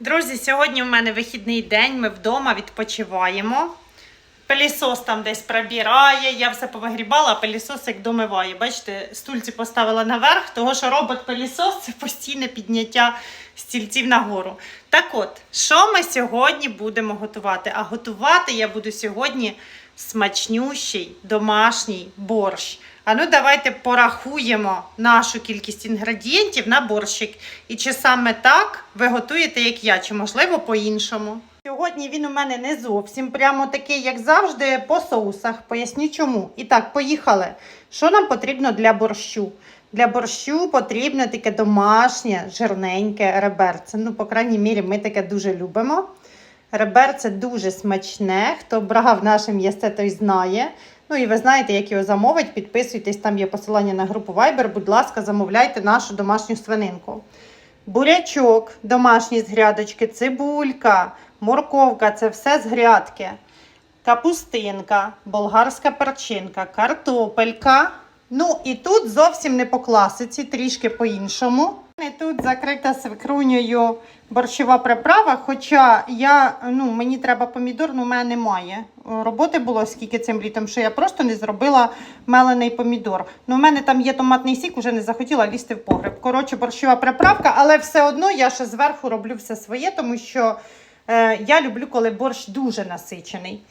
Друзі, сьогодні в мене вихідний день, ми вдома відпочиваємо. Пелісос там десь пробирає, я все повигрібала, а пелісос як домиває. Бачите, стульці поставила наверх, того що робот-пелісос це постійне підняття стільців нагору. Так от, що ми сьогодні будемо готувати? А готувати я буду сьогодні смачнющий домашній борщ. А ну давайте порахуємо нашу кількість інгредієнтів на борщик. І чи саме так ви готуєте, як я, чи можливо по-іншому. Сьогодні він у мене не зовсім прямо такий, як завжди, по соусах. Поясню чому. І так, поїхали. Що нам потрібно для борщу? Для борщу потрібно таке домашнє, жирненьке реберце. Ну, по крайній мірі, ми таке дуже любимо. Реберце дуже смачне. Хто брав наше м'ясце, той знає. Ну і ви знаєте, як його замовить. Підписуйтесь, там є посилання на групу Viber. Будь ласка, замовляйте нашу домашню свининку. Бурячок домашній з грядочки, цибулька, морковка це все з грядки. Капустинка, болгарська перчинка, картопелька. Ну і тут зовсім не по класиці, трішки по-іншому. І тут закрита свекрунею борщова приправа. Хоча я, ну, мені треба помідор, але ну, в мене немає. Роботи було скільки цим літом, що я просто не зробила мелений помідор. Ну, в мене там є томатний сік, уже не захотіла лізти в погреб. Коротше, борщова приправка, але все одно я ще зверху роблю все своє, тому що е, я люблю, коли борщ дуже насичений.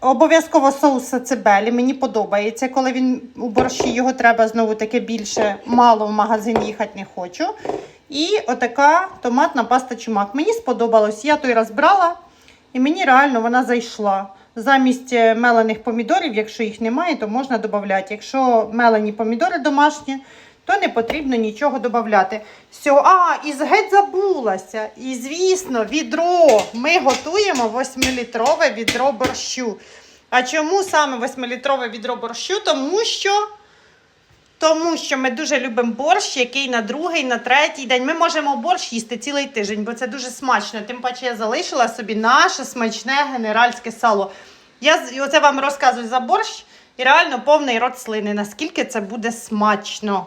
Обов'язково соус сацебелі. Мені подобається, коли він у борщі його треба знову таке більше, мало в магазин їхати не хочу. І отака томатна паста чумак. Мені сподобалось. Я той раз брала, і мені реально вона зайшла. Замість е, мелених помідорів, якщо їх немає, то можна додати. Якщо мелені помідори домашні, то не потрібно нічого додати. Все, а, і геть забулася. І, звісно, відро. Ми готуємо 8-літрове відро борщу. А чому саме 8-літрове відро борщу? Тому що. Тому що ми дуже любимо борщ, який на другий, на третій день. Ми можемо борщ їсти цілий тиждень, бо це дуже смачно. Тим паче я залишила собі наше смачне генеральське сало. Я оце вам розказую за борщ і реально повний рот слини, наскільки це буде смачно.